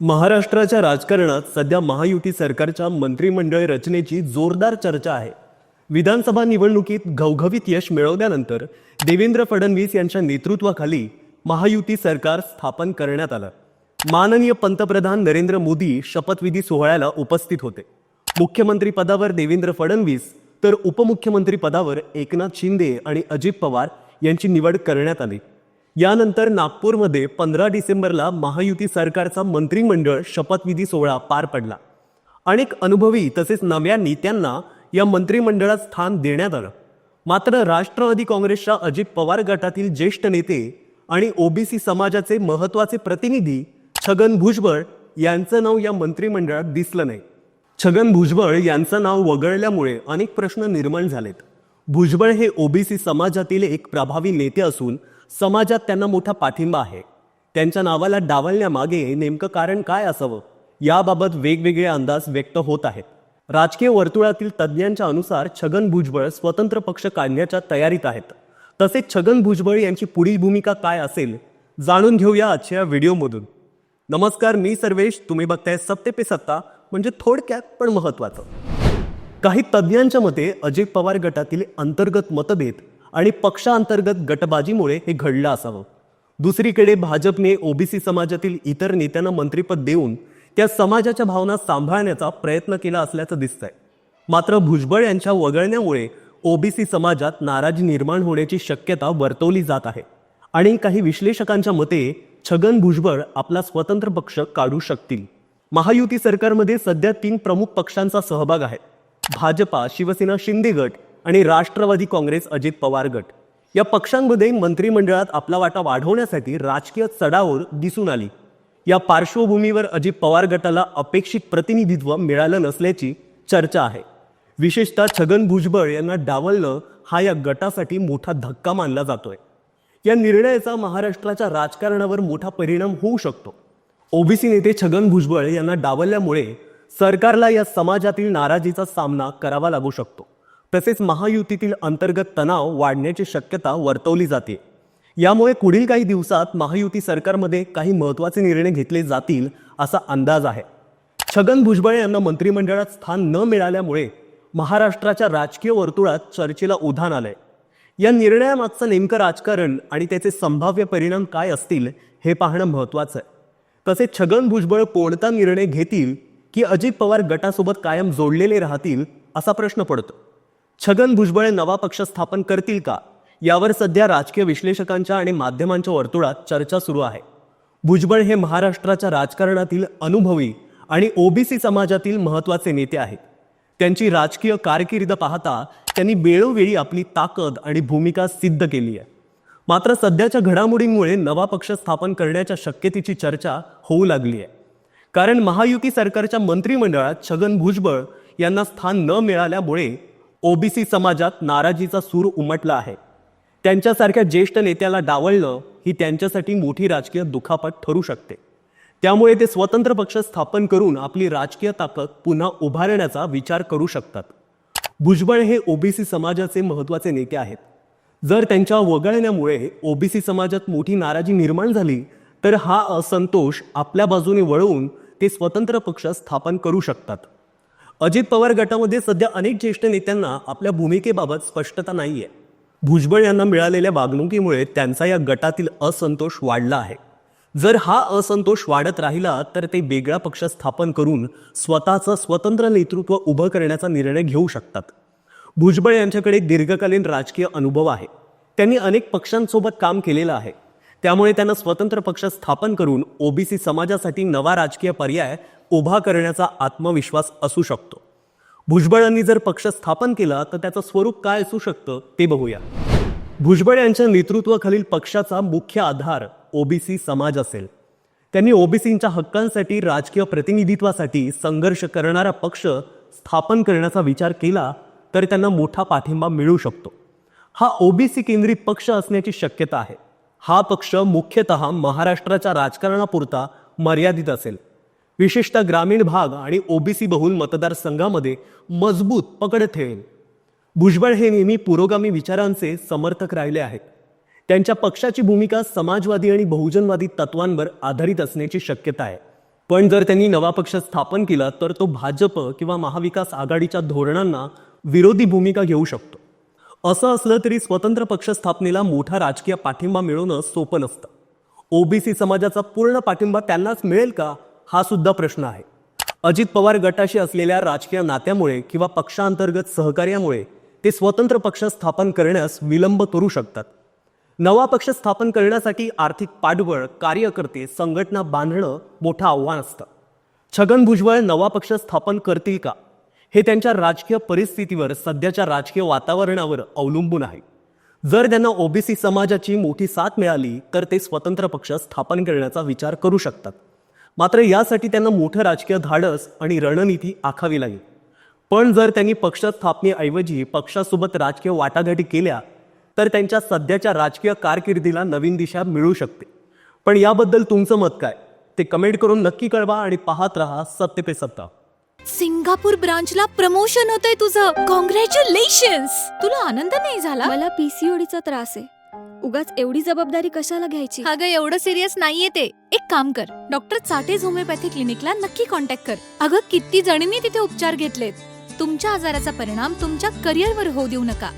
महाराष्ट्राच्या राजकारणात सध्या महायुती सरकारच्या मंत्रिमंडळ रचनेची जोरदार चर्चा आहे. विधानसभा निवडणुकीत घवघवीत यश मिळवल्यानंतर देवेंद्र फडणवीस यांच्या नेतृत्वाखाली महायुती सरकार स्थापन करण्यात आलं. माननीय पंतप्रधान नरेंद्र मोदी शपथविधी सोहळ्याला उपस्थित होते. मुख्यमंत्री पदावर देवेंद्र फडणवीस तर उपमुख्यमंत्री पदावर एकनाथ शिंदे आणि अजित पवार यांची निवड करण्यात आली. यानंतर नागपूरमध्ये पंधरा डिसेंबरला महायुती सरकारचा मंत्रिमंडळ शपथविधी सोहळा पार पडला. अनेक अनुभवी तसेच नव्या नेत्यांना या मंत्रिमंडळात स्थान देण्यात आलं. मात्र राष्ट्रवादी काँग्रेसच्या अजित पवार गटातील ज्येष्ठ नेते आणि ओबीसी समाजाचे महत्त्वाचे प्रतिनिधी छगन भुजबळ यांचं नाव या मंत्रिमंडळात दिसलं नाही. छगन भुजबळ यांचं नाव वगळल्यामुळे अनेक प्रश्न निर्माण झालेत. भुजबळ हे ओबीसी समाजातील एक प्रभावी नेते असून समाजात त्यांना मोठा पाठिंबा आहे. त्यांच्या नावाला डावलण्यामागे नेमकं कारण काय असावं? याबाबत वेगवेगळे अंदाज व्यक्त होत आहेत. राजकीय वर्तुळातील तज्ज्ञांच्या अनुसार छगन भुजबळ स्वतंत्र पक्ष काढण्याच्या तयारीत आहेत. तसेच छगन भुजबळ यांची पुढील भूमिका काय असेल जाणून घेऊया आजच्या व्हिडिओमधून. नमस्कार मी सर्वेश. तुम्ही बघताय सत्ते पे सत्ता म्हणजे थोडक्यात पण महत्वाचं काही तज्ज्ञांच्या मते अजित पवार गटातील अंतर्गत मतभेद आणि पक्षांतर्गत गटबाजीमुळे हे घडलं असावं. दुसरीकडे भाजपने ओबीसी समाजातील इतर नेत्यांना मंत्रिपद देऊन त्या समाजाच्या भावना सांभाळण्याचा प्रयत्न केला असल्याचं दिसतंय. मात्र भुजबळ यांच्या वगळण्यामुळे ओबीसी समाजात नाराजी निर्माण होण्याची शक्यता वर्तवली जात आहे. आणि काही विश्लेषकांच्या मते छगन भुजबळ आपला स्वतंत्र पक्ष काढू शकतील. महायुती सरकारमध्ये सध्या तीन प्रमुख पक्षांचा सहभाग आहे. भाजपा शिवसेना शिंदे गट आणि राष्ट्रवादी काँग्रेस अजित पवार गट. या पक्षांमध्ये मंत्रिमंडळात आपला वाटा वाढवण्यासाठी राजकीय चढाओढ दिसून आली. या पार्श्वभूमीवर अजित पवार गटाला अपेक्षित प्रतिनिधित्व मिळालं नसल्याची चर्चा आहे. विशेषतः छगन भुजबळ यांना डावलणं हा या गटासाठी मोठा धक्का मानला जातोय. या निर्णयाचा महाराष्ट्राच्या राजकारणावर मोठा परिणाम होऊ शकतो. ओबीसी नेते छगन भुजबळ यांना डावलल्यामुळे सरकारला या समाजातील नाराजीचा सामना करावा लागू शकतो. तसेच महायुतीतील अंतर्गत तणाव वाढण्याची शक्यता वर्तवली जाते. यामुळे पुढील काही दिवसात महायुती सरकारमध्ये काही महत्त्वाचे निर्णय घेतले जातील असा अंदाज आहे. छगन भुजबळ यांना मंत्रिमंडळात स्थान न मिळाल्यामुळे महाराष्ट्राच्या राजकीय वर्तुळात चर्चेला उधाण आलंय. या निर्णयामागचं नेमकं राजकारण आणि त्याचे संभाव्य परिणाम काय असतील हे पाहणं महत्त्वाचं आहे. तसेच छगन भुजबळ कोणता निर्णय घेतील की अजित पवार गटासोबत कायम जोडलेले राहतील असा प्रश्न पडतो. छगन भुजबळ नवा पक्ष स्थापन करतील का? यावर सध्या राजकीय विश्लेषकांच्या आणि माध्यमांच्या वर्तुळात चर्चा सुरू आहे. भुजबळ हे महाराष्ट्राच्या राजकारणातील अनुभवी आणि ओबीसी समाजातील महत्त्वाचे नेते आहेत. त्यांची राजकीय कारकिर्द पाहता त्यांनी वेळोवेळी आपली ताकद आणि भूमिका सिद्ध केली आहे. मात्र सध्याच्या घडामोडींमुळे नवा पक्ष स्थापन करण्याच्या शक्यतेची चर्चा होऊ लागली आहे. कारण महायुती सरकारच्या मंत्रिमंडळात छगन भुजबळ यांना स्थान न मिळाल्यामुळे ओबीसी समाजात नाराजीचा सूर उमटला आहे. त्यांच्यासारख्या ज्येष्ठ नेत्याला डावलणं ही त्यांच्यासाठी मोठी राजकीय दुखापत ठरू शकते. त्यामुळे ते स्वतंत्र पक्ष स्थापन करून आपली राजकीय ताकद पुन्हा उभारण्याचा विचार करू शकतात. भुजबळ हे ओबीसी समाजाचे महत्त्वाचे नेते आहेत. जर त्यांच्या वगळण्यामुळे ओबीसी समाजात मोठी नाराजी निर्माण झाली तर हा असंतोष आपल्या बाजूने वळवून ते स्वतंत्र पक्ष स्थापन करू शकतात. अजित पवार गटामध्ये सध्या अनेक ज्येष्ठ नेत्यांना आपल्या भूमिकेबाबत स्पष्टता नाही आहे भुजबळ यांना मिळालेल्या वागणुकीमुळे त्यांचा या गटातील असंतोष वाढला आहे. जर हा असंतोष वाढत राहिला तर ते वेगळा पक्ष स्थापन करून स्वतःचं स्वतंत्र नेतृत्व उभं करण्याचा निर्णय घेऊ शकतात. भुजबळ यांच्याकडे दीर्घकालीन राजकीय अनुभव आहे. त्यांनी अनेक पक्षांसोबत काम केलेलं आहे. त्यामुळे त्यांना स्वतंत्र पक्ष स्थापन करून ओबीसी समाजासाठी नवा राजकीय पर्याय उभा करण्याचा आत्मविश्वास असू शकतो. भुजबळांनी जर पक्ष स्थापन केला तर त्याचं स्वरूप काय असू शकतं ते बघूया. भुजबळ यांच्या नेतृत्वाखालील पक्षाचा मुख्य आधार ओबीसी समाज असेल. त्यांनी ओबीसींच्या हक्कांसाठी राजकीय प्रतिनिधित्वासाठी संघर्ष करणारा पक्ष स्थापन करण्याचा विचार केला तर त्यांना मोठा पाठिंबा मिळू शकतो. हा ओबीसी केंद्रित पक्ष असण्याची शक्यता आहे. हा पक्ष मुख्यतः महाराष्ट्राच्या राजकारणापुरता मर्यादित असेल. विशेषतः ग्रामीण भाग आणि ओबीसी बहुल मतदारसंघामध्ये मजबूत पकड ठेवेल. भुजबळ हे नेहमी पुरोगामी विचारांचे समर्थक राहिले आहेत. त्यांच्या पक्षाची भूमिका समाजवादी आणि बहुजनवादी तत्वांवर आधारित असण्याची शक्यता आहे. पण जर त्यांनी नवा पक्ष स्थापन केला तर तो भाजप किंवा महाविकास आघाडीच्या धोरणांना विरोधी भूमिका घेऊ शकतो. असं असलं तरी स्वतंत्र पक्ष स्थापनेला मोठा राजकीय पाठिंबा मिळवणं सोपं नसतं. ओबीसी समाजाचा पूर्ण पाठिंबा त्यांनाच मिळेल का? हा सुद्धा प्रश्न आहे. अजित पवार गटाशी असलेल्या राजकीय नात्यामुळे किंवा पक्षांतर्गत सहकार्यामुळे ते स्वतंत्र पक्ष स्थापन करण्यास विलंब करू शकतात. नवा पक्ष स्थापन करण्यासाठी आर्थिक पाठबळ कार्यकर्ते संघटना बांधणं मोठं आव्हान असतं. छगन भुजबळ नवा पक्ष स्थापन करतील का? हे त्यांच्या राजकीय परिस्थितीवर सध्याच्या राजकीय वातावरणावर अवलंबून आहे. जर त्यांना ओबीसी समाजाची मोठी साथ मिळाली तर ते स्वतंत्र पक्ष स्थापन करण्याचा विचार करू शकतात. मात्र यासाठी त्यांना मोठं राजकीय धाडस आणि रणनीती आखावी लागेल. पण जर त्यांनी पक्ष स्थापनेऐवजी पक्षासोबत राजकीय वाटाघाटी केल्या तर त्यांच्या सध्याच्या राजकीय कारकिर्दीला नवीन दिशा मिळू शकते. पण याबद्दल तुमचं मत काय? ते कमेंट करून नक्की कळवा आणि पाहत रहा सत्य पे सत्ता. सिंगापूर ब्रांचला प्रमोशन होतंय तुझं. कॉंग्रॅच्युलेशन तुला आनंद नाही झाला? मला पीसीओडीचा त्रास आहे. उगाच एवढी जबाबदारी कशाला घ्यायची? अगं एवढं सिरियस नाहीये ते. एक काम कर. डॉक्टर चाटेज होमिओपॅथी क्लिनिकला नक्की कॉन्टॅक्ट कर. अगं किती जणींनी तिथे उपचार घेतलेत. तुमच्या आजाराचा परिणाम तुमच्या करिअरवर होऊ देऊ नका.